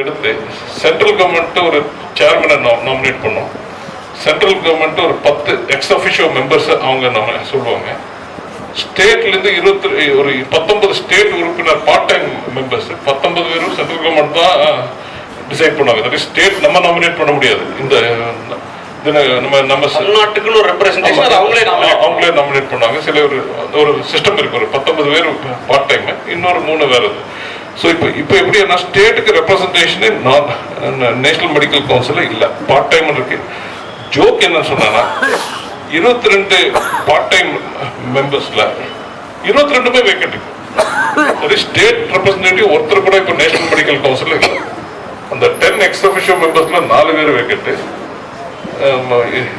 எடுத்து central government ஒரு சேர்மனை நாமினேட் பண்ணோம். சென்ட்ரல் கவர்மெண்ட் ஒரு பத்து எக்ஸ் அஃபிஷியோ மெம்பர்ஸ் அவங்க நம்ம சொல்லுவாங்க. ஸ்டேட்லேருந்து இருபத்தி ஒரு பத்தொன்பது ஸ்டேட் உறுப்பினர் பார்ட் டைம் மெம்பர்ஸ் பத்தொன்பது பேரும் சென்ட்ரல் கவர்மெண்ட் தான் டிசைட் பண்ணுவாங்க. தட் ஸ்டேட் நம்ம நாமினேட் பண்ண முடியாது. இந்த நம்ம நம்ம தமிழ்நாட்டுக்குன்னு ஒரு ரெப்ரஸன்டேஷன் அவங்களே அவங்களே நாமினேட் பண்ணாங்க சில ஒரு ஒரு சிஸ்டம் இருக்கு. ஒரு பத்தொன்பது பேர் பார்ட் டைம் இன்னொரு மூணு வேற ஸோ இப்போ இப்போ எப்படின்னா ஸ்டேட்டுக்கு ரெப்ரசன்டேஷனே நான் நேஷனல் மெடிக்கல் கவுன்சிலில் இல்லை. பார்ட் டைம் இருக்கு. ஜோக் என்ன சொன்னா இருபத்தி ரெண்டு பார்ட் டைம் மெம்பர்ஸ்ல இருபத்தி ரெண்டுமே வேக்கண்ட் இருக்கு ஸ்டேட் ரெப்ரசன்டேட்டிவ் ஒருத்தர் கூட இப்போ நேஷனல் மெடிக்கல் கவுன்சில் இல்லை. அந்த டென் எக்ஸ் அஃபிஷியல் மெம்பர்ஸ்ல நாலு பேர் வேக்கண்ட்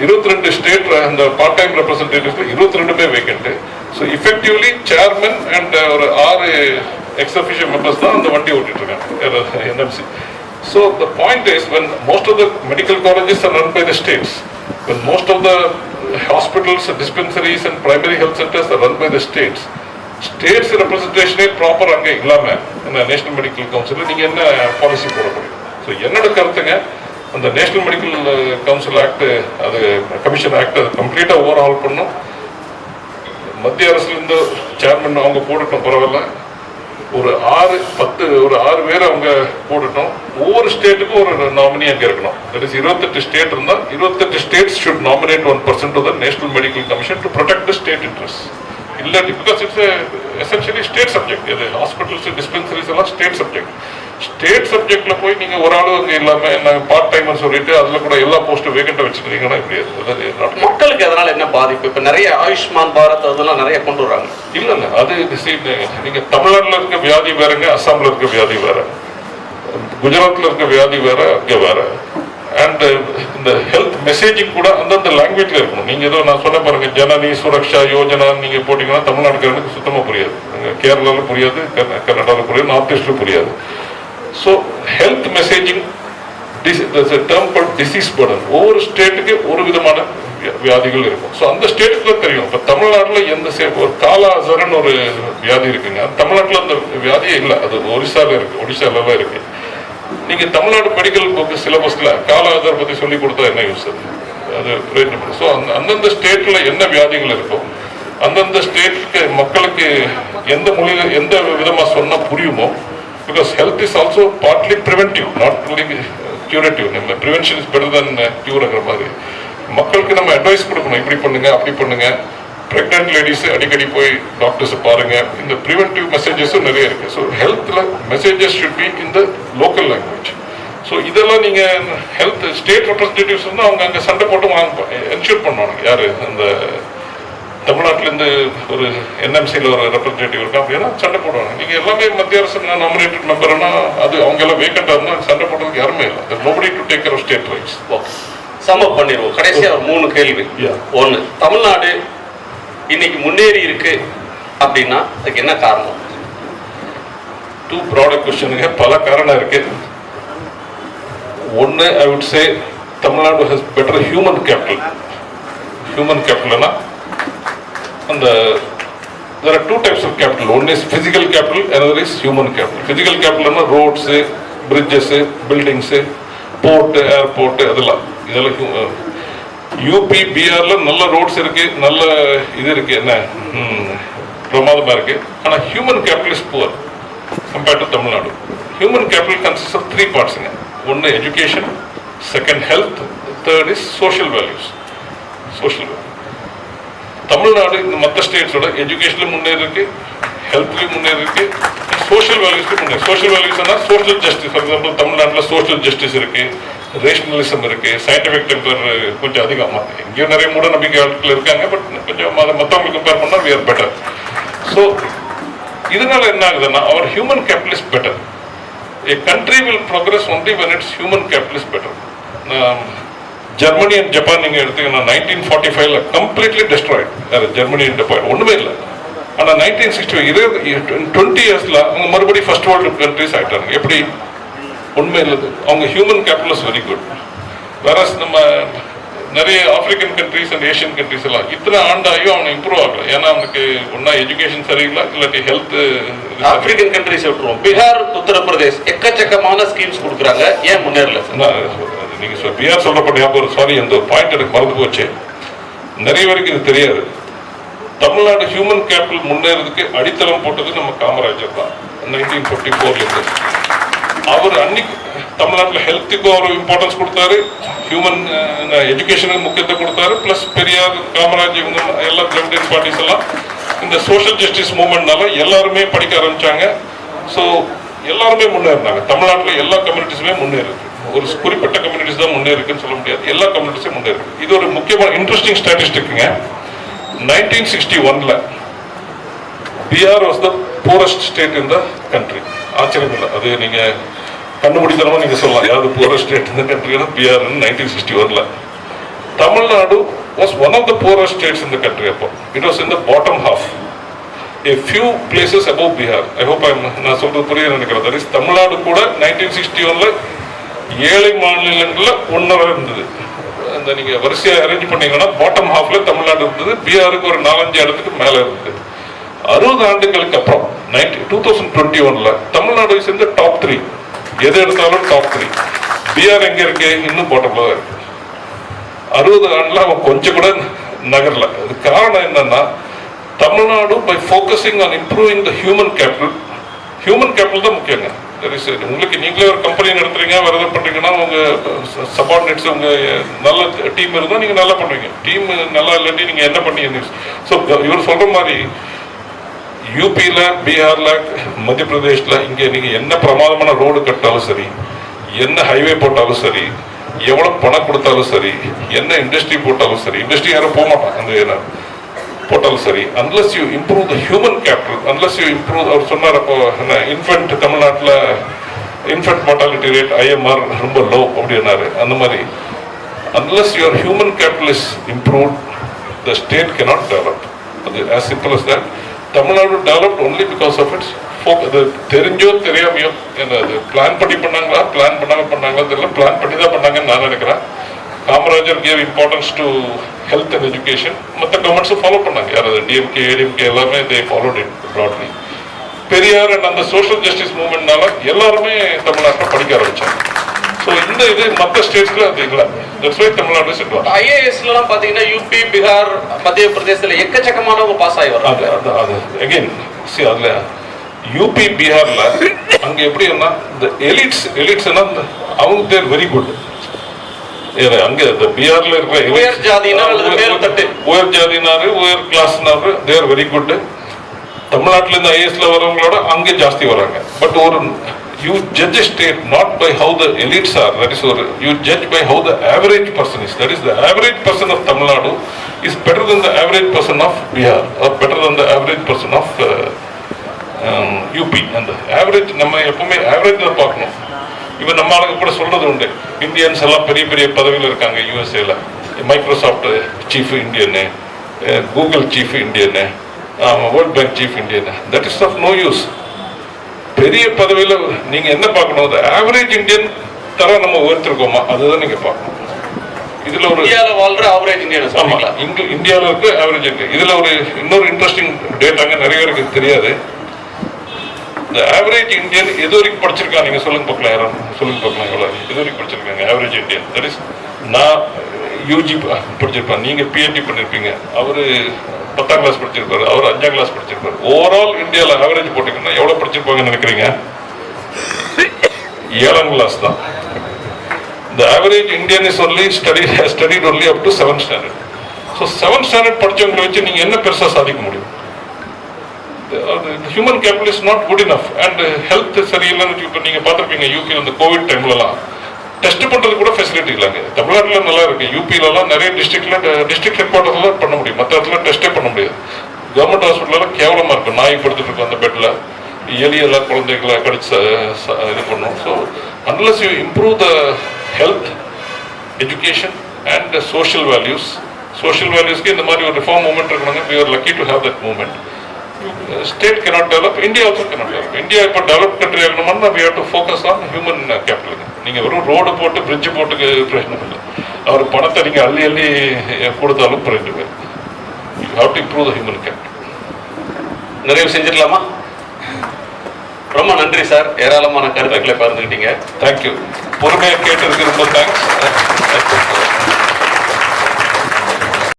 இருபத்தி ரெண்டு ஸ்டேட் அந்த பார்ட் டைம் ரெப்ரஸன்டேட்டிவ்ஸ்ல இருபத்தி ரெண்டுமே vacant so effectively chairman and ஒரு ஆறு எக்ஸ்அபிஷியல் மெம்பர்ஸ் தான் அந்த வண்டி ஓட்டிட்டு இருக்காங்க NMC so the point is when most of the medical colleges are run by the states when most of the hospitals dispensaries and primary health centres are run by the states states ரெப்ரஸன்டேஷனே proper அங்கே இல்லாமல் இந்த national medical கவுன்சிலில் நீங்கள் என்ன policy போட முடியும் so என்னோட கருத்துங்க அந்த நேஷனல் மெடிக்கல் கவுன்சில் ஆக்ட் அது கமிஷன் ஆக்ட் அது கம்ப்ளீட்டாக ஓவர் ஆல் பண்ணும் மத்திய அரசுலேருந்து சேர்மன் அவங்க போடட்டும் பரவாயில்ல. ஒரு ஆறு பத்து ஒரு ஆறு பேர் அவங்க போடட்டும். ஒவ்வொரு ஸ்டேட்டுக்கும் ஒரு நாமினி அங்கே இருக்கணும். தட் இஸ் இருபத்தெட்டு ஸ்டேட் இருந்தால் இருபத்தெட்டு states should nominate one person to the national medical commission to protect the state interest இல்லாட்டி because it's essentially state subject இது ஹாஸ்பிட்டல்ஸ் டிஸ்பென்சரிஸ் எல்லாம் ஸ்டேட் சப்ஜெக்ட் ஸ்டேட் சப்ஜெக்ட்ல போய் நீங்க ஒரு ஆளு அங்கே இல்லாம நாங்கள் பார்ட் டைம்னு சொல்லிட்டு அதுல கூட எல்லா போஸ்ட்டும் வேகண்டா வச்சுருக்கீங்கன்னா இப்படி. மக்களுக்கு அதனால என்ன பாதிப்பு? இப்ப நிறைய ஆயுஷ்மான் பாரத் அதெல்லாம் நிறைய கொண்டு வராங்க. இல்ல இல்ல. அது நீங்க தமிழ்நாட்டுல இருக்க வியாதி வேறங்க அஸ்ஸாம்ல இருக்க வியாதி வேற. குஜராத்ல இருக்க வியாதி வேற அங்க வேற. அண்ட் uh, இந்த ஹெல்த் மெசேஜிங் கூட அந்தந்த லாங்குவேஜ்ல இருக்கணும். நீங்க ஏதோ நான் சொன்ன பாருங்க ஜனனி சுரக்ஷா யோஜனா நீங்க போட்டீங்கன்னா தமிழ்நாட்டுக்காரனுக்கு சுத்தமா புரியாது. கேரளாவில் கேரளால புரியாது கர்நாடகாவில் புரியாது நார்த் ஈஸ்ட்ல புரியாது. So health messaging term call disease burden ஒவ்வொரு ஸ்டேட்டுக்கு ஒரு விதமான வியா- வியாதிகள் இருக்கும். ஸோ அந்த ஸ்டேட்டுக்குள்ள தெரியும். இப்போ தமிழ்நாட்டில் எந்த சே ஒரு காலாசரன் ஒரு வியாதி இருக்குங்க. தமிழ்நாட்டில் அந்த வியாதியே இல்லை. அது ஒரிசாவில் இருக்கு. ஒடிசால இருக்கு. நீங்க தமிழ்நாடு மெடிக்கல் புக் சிலபஸ்ல காலாஜர் பத்தி சொல்லி கொடுத்தா என்ன யூஸ் அது அது ஸோ அந்தந்த ஸ்டேட்ல என்ன வியாதிகள் இருக்கோ அந்தந்த ஸ்டேட்டுக்கு மக்களுக்கு எந்த மொழியில எந்த விதமா சொன்னா புரியுமோ because health is also partly preventive not only curative நம்ம ப்ரிவென்ஷன் இஸ் பெட்டர் தன் கியூர்ங்கிற மாதிரி. மக்களுக்கு நம்ம அட்வைஸ் கொடுக்கணும். இப்படி பண்ணுங்க அப்படி பண்ணுங்க. பிரெக்னென்ட் லேடிஸ் அடிக்கடி போய் டாக்டர்ஸ் பாருங்க. இந்த ப்ரிவென்டிவ் மெசேஜஸும் நிறைய இருக்கு. So ஹெல்த்ல messages should be in the local language so இதெல்லாம் நீங்க ஹெல்த் ஸ்டேட் ரெப்ரஸன்டேட்டிவ்ஸ் வந்து அவங்க அங்கே சண்டை போட்டு வாங்க என்ஷூர் பண்ணுவாங்க யாரு? அந்த தமிழ்நாட்டிலேருந்து ஒரு என்எம்சியில் ஒரு ரெப்ரஸன்டேட்டிவ் இருக்கா? அப்படின்னா சண்டை போடுவாங்க. நீங்க எல்லாமே மத்திய அரசு நாமினேட்டட் மெம்பர்னா அது அவங்க எல்லாம் வேக்கண்டாக இருந்தால் சண்டை போடுறதுக்கு யாருமே இல்லை. Nobody to take care of state rights சம பண்ணிடுவோம். கடைசியா ஒரு மூணு கேள்வி. ஒண்ணு தமிழ்நாடு இன்னைக்கு முன்னேறி இருக்கு அப்படின்னா அதுக்கு என்ன காரணம் டூ ப்ராடக்ட் கொஸ்டனுங்க பல காரணம் இருக்கு ஒன்று I would say Tamil Nadu has better human capital human கேபிட்டல்னா அந்த there are two types of capital. One is physical capital, another is human capital physical capital roads bridges buildings port airport அதெல்லாம் இதெல்லாம் UP பிஆர்ல நல்ல roads இருக்கு நல்ல இது இருக்கு. என்ன? பிரமாதமா இருக்கு. ஆனா human capital is poor compared to Tamil Nadu. Human capital consist of three பார்ட்ஸுங்க ஒன்று education second health third is social values social Tamil Nadu இந்த மற்ற ஸ்டேட்ஸோட எஜுகேஷன்ல முன்னேறி இருக்கு ஹெல்த்லயும் முன்னேறி இருக்கு சோஷியல் வேல்யூஸ்க்கு முன்னேறி சோஷியல் வேல்யூஸ்னா சோஷியல் ஜஸ்டிஸ் ஃபார் எக்ஸாம்பிள் தமிழ்நாட்டில் சோஷியல் ஜஸ்டிஸ் இருக்கு. ரேஷனலிசம் இருக்கு சயின்டிபிக் டெம்பர் கொஞ்சம் அதிகமாக இங்கேயும் நிறைய மூட நம்பிக்கை ஆட்கள் இருக்காங்க பட் கொஞ்சம் அதை மற்றவங்களுக்கு கம்பேர் பண்ணால் வி ஆர் பெட்டர் ஸோ இதனால என்ன ஆகுதுன்னா அவர் human capital is better a country will progress only when it's human capital is better Germany and Japan நீங்கள் எடுத்தீங்கன்னா நைன்டீன் ஃபார்ட்டி ஃபைவ்ல கம்ப்ளீட்லி டெஸ்ட்ராய்ட் வேறு ஜெர்மனி அண்ட் ஜப்பான் ஒன்றுமே இல்லை. ஆனால் நைன்டீன் சிக்ஸ்டி இருபது டுவெண்ட்டி இயர்ஸில் அவங்க மறுபடியும் ஃபர்ஸ்ட் வேர்ல்டு கண்ட்ரிஸ் ஆகிட்டாங்க எப்படி? உண்மை இல்லது அவங்க human capital is very good வேற நம்ம நிறைய African countries and Asian countries எல்லாம் இத்தனை ஆண்டாயும் அவன் இம்ப்ரூவ் ஆகல. ஏன்னா அவனுக்கு ஒன்னா எஜுகேஷன் சரியில்லை இல்லாட்டி ஹெல்த் ஆப்பிரிக்கன் கண்ட்ரிஸ் விட்டுருவோம். பீகார் உத்தரப்பிரதேஷ் எக்கச்சக்கமான ஸ்கீம்ஸ் கொடுக்குறாங்க. ஏன் முன்னேறல? நீங்க பிஆர் சொல்றப்ப ஞாபகம் சாரி அந்த பாயிண்ட் எனக்கு மறந்து போச்சு. நிறைய பேருக்கு இது தெரியாது. தமிழ்நாடு ஹியூமன் கேபிட்டல் முன்னேறதுக்கு அடித்தளம் போட்டது நம்ம காமராஜர் தான். நைன்டீன் ஃபிஃப்டி ஃபோர்லேருந்து அவர் அன்னைக்கு தமிழ்நாட்டில் ஹெல்த்துக்கும் அவர் இம்பார்ட்டன்ஸ் கொடுத்தாரு. ஹியூமன் எஜுகேஷனுக்கு முக்கியத்துவம் கொடுத்தாரு. ப்ளஸ் பெரியார் காமராஜ் இவங்க எல்லா ஜெனரேட் பார்ட்டிஸ் எல்லாம் இந்த சோஷியல் ஜஸ்டிஸ் மூமெண்ட்னால எல்லாருமே படிக்க ஆரம்பித்தாங்க ஸோ எல்லாருமே முன்னேறினாங்க. தமிழ்நாட்டில் எல்லா கம்யூனிட்டிஸுமே முன்னேறுது ஒரு குறிப்பிட்ட கம்யூனிட்டிஸ் தான் முன்னேறிக்குன்னு சொல்ல முடியாது. எல்லா கம்யூனிட்டிஸும் முன்னேறுது இது ஒரு முக்கியமான இன்ட்ரெஸ்டிங் ஸ்டாட்டிஸ்டிக்குங்க நைன்டீன் சிக்ஸ்டி ஒன்ல Bihar was the poorest state in the country ஆச்சரியம் இல்லை அது நீங்க கண்டுபிடித்தனமா நீங்க சொல்லலாம். யாராவது புவர் ஸ்டேட் இந்த கண்ட்ரினா பிஆர் நைன்டீன் சிக்ஸ்டி ஒன்ல Tamil Nadu was one of the poor states இந்த கண்ட்ரி அப்போ. It was in the bottom half a few places above Bihar I hope நான் சொல்றது புரிய நினைக்கிறேன். தட் இஸ் தமிழ்நாடு கூட நைன்டீன் சிக்ஸ்டி ஒன்ல ஏழை மாநிலங்களில் ஒன்றரை இருந்தது. அந்த நீங்கள் வரிசையாக அரேஞ்ச் பண்ணீங்கன்னா பாட்டம் ஹாஃபில் தமிழ்நாடு இருந்தது. பீகாருக்கு ஒரு நாலஞ்சு இடத்துக்கு மேலே இருந்தது. அறுபது ஆண்டுகளுக்கு அப்புறம் டூ தௌசண்ட் டுவெண்ட்டி ஒன்ல தமிழ்நாடு சேர்ந்த டாப் த்ரீ எது எடுத்தாலும் டாப் த்ரீ பிஆர் எங்க இருக்கு? இன்னும் பாட்டம்ல தான் இருக்கு. அறுபது ஆண்டுல அவன் கொஞ்சம் கூட நகரல. அது காரணம் என்னன்னா Tamil Nadu by focusing on improving the human capital human capital தான் முக்கியங்க. உங்களுக்கு நீங்களே ஒரு கம்பெனி நடத்துறீங்க வேற எதாவது பண்றீங்கன்னா உங்க சபார்டினேட்ஸ் உங்க நல்ல டீம் இருந்தால் நீங்க நல்லா பண்ணுவீங்க. டீம் நல்லா இல்லாட்டி நீங்க என்ன பண்ணீங்க? ஸோ இவர் சொல்ற மாதிரி யூபியில் பீகாரில் மத்திய பிரதேஷ்ல இங்கே நீங்கள் என்ன பிரமாதமான ரோடு கட்டாலும் சரி என்ன ஹைவே போட்டாலும் சரி எவ்வளோ பணம் கொடுத்தாலும் சரி என்ன இண்டஸ்ட்ரி போட்டாலும் சரி இண்டஸ்ட்ரி யாரும் போக மாட்டான் அந்த என்ன போட்டாலும் சரி unless you improve the human capital unless you improve அவர் சொன்னார் அப்போ என்ன இன்ஃபென்ட் தமிழ்நாட்டில் இன்ஃபென்ட் மார்டாலிட்டி ரேட் ஐஎம்ஆர் ரொம்ப லோ அப்படின்னாரு. அந்த மாதிரி unless your human capital is improve the state cannot develop அது as simple as that. Tamil Nadu developed only because of its focus அது தெரிஞ்சோ தெரியாமையோ என்ன அது பிளான் பண்ணி பண்ணாங்களா பிளான் பண்ணாமல் பண்ணாங்களா தெரியல. பிளான் பண்ணி தான் பண்ணாங்கன்னு நான் நினைக்கிறேன். Kamarajar gave importance to health and education மற்ற கவர்மெண்ட்ஸும் ஃபாலோ பண்ணாங்க. யாராவது டிஎம்கே ஏடிஎம்கே எல்லாமே they followed it broadly Periyar and அந்த சோஷியல் ஜஸ்டிஸ் மூவ்மெண்ட்னால எல்லாருமே தமிழ்நாட்டில் படிக்க ஆரம்பித்தாங்க ஸோ இந்த இது மற்ற ஸ்டேட்ஸ்ல அது இல்லை தட்ஸ் வை தமிழ்நாடு செட் ஐஏஎஸ்ல எல்லாம் பாத்தீங்கன்னா யூபி பீகார் மத்திய பிரதேசத்துல எக்கச்சக்கமானவங்க பாஸ் ஆகி அது வர்றாங்க அது அது. அகைன் சி அதுல யூபி பீகார்ல அங்க எப்படின்னா இந்த எலிட்ஸ் எலிட்ஸ்னா அவங்க தேர் வெரி குட் அங்க இந்த பீகார்ல இருக்கிற உயர் தட்டு. உயர் ஜாதினாரு உயர் கிளாஸ்னாரு தேர் வெரி குட் தமிழ்நாட்டுல இருந்து ஐஎஸ்ல வரவங்களோட அங்கே ஜாஸ்தி வராங்க. பட் ஒரு you judge state not by how the elites are that is ஒரு you judge by how the average person is that is the average person of Tamil Nadu is better than the average person of Bihar are better than the average person of UP அந்த average நம்ம எப்பவுமே average தான் பார்க்கணும். இவன் நம்ம ஆளுங்க கூட சொல்கிறது உண்டு. இந்தியன்ஸ் எல்லாம் பெரிய பெரிய பதவியில் இருக்காங்க யூஎஸ்ஏல Microsoft chief Indian Google chief Indian world bank chief Indian that is of no use பெரிய பதவியில் நீங்க என்ன பார்க்கணும்? ஆவரேஜ் இந்தியன் தர நம்ம உயர்த்திருக்கோமா? அதுதான் நீங்க பார்க்கணும். இதுல ஒரு இந்தியால வாழ்ற ஆவரேஜ் இந்தியன் ஆமா சொல்றீங்களா? இங்க இந்தியாவில் இருக்கு ஆவரேஜ் இருக்கு. இதுல ஒரு இன்னொரு இன்ட்ரெஸ்டிங் டேட்டாங்க நிறைய பேருக்கு தெரியாது. இந்த ஆவரேஜ் இந்தியன் எது வரைக்கும் படிச்சிருக்கா? நீங்க சொல்லுங்க பார்க்கலாம் யாரும். சொல்லுங்க பார்க்கலாம் எவ்வளவு. எது வரைக்கும் படிச்சிருக்காங்க? ஆவரேஜ் இந்தியன் தட் இஸ் நான் யூஜி படிச்சிருப்பேன். நீங்க பிஹெச்டி பண்ணிருப்பீங்க. அவரு பத்தாம் கிளாஸ் படிச்சிருப்பாரு அவர் அஞ்சாம் கிளாஸ் படிச்சிருப்பாரு ஓவரால் இந்தியாவில் ஆவரேஜ் போட்டிங்கன்னா எவ்வளவு படிச்சிருப்பாங்கன்னு நினைக்கிறீங்க? ஏழாம் கிளாஸ் தான். The average Indian is only study studied only up to seventh standard so seventh standard படித்தவங்களை வச்சு நீங்க என்ன பெருசா சாதிக்க முடியும்? Human capital is not good enough and health சரியில்லைன்னு இப்போ நீங்க பார்த்துருப்பீங்க யூகே இந்த கோவிட் டைம்லலாம் டெஸ்ட் பண்றது கூட ஃபெசிலிட்டி இல்லைங்க. தமிழ்நாட்டில் நல்லா இருக்கு. யூபிலலாம் நிறைய டிஸ்ட்ரிக்ட்ல டிஸ்ட்ரிக்ட் ஹெட் குவார்டர்ல பண்ண முடியும். மற்ற இடத்துல டெஸ்டே பண்ண முடியாது. கவர்மெண்ட் ஹாஸ்பிட்டலில் கேவலமாக இருக்கும் நாய் படுத்துட்டு இருக்கும் அந்த பெட்டில் எலியெல்லாம் குழந்தைகளை கடிச்சு இது பண்ணும். So unless you improve the health education and social values social வேல்யூஸ்க்கு இந்த மாதிரி ஒரு ரிஃபார்ம் மூமெண்ட் இருக்கணுங்க. We are lucky to have that movement state cannot develop India also cannot develop India இப்போ டெவலப் கண்ட்ரி ஆகணும்னா we have to focus on human கேபிட்டலுங்க நீங்கள் வெறும் road போட்டு bridge போட்டுக்கு பிரயோஜனம் இல்லை. அவர் பணத்தை நீங்கள் அள்ளி அள்ளி கொடுத்தாலும் புரிந்து you have to improve the human capital நிறைவு செஞ்சிடலாமா? ரொம்ப நன்றி சார். ஏராளமான கருத்துக்களை பகிர்ந்துக்கிட்டீங்க தேங்க்யூ பொறுமையாக கேட்டதுக்கு ரொம்ப தேங்க்ஸ்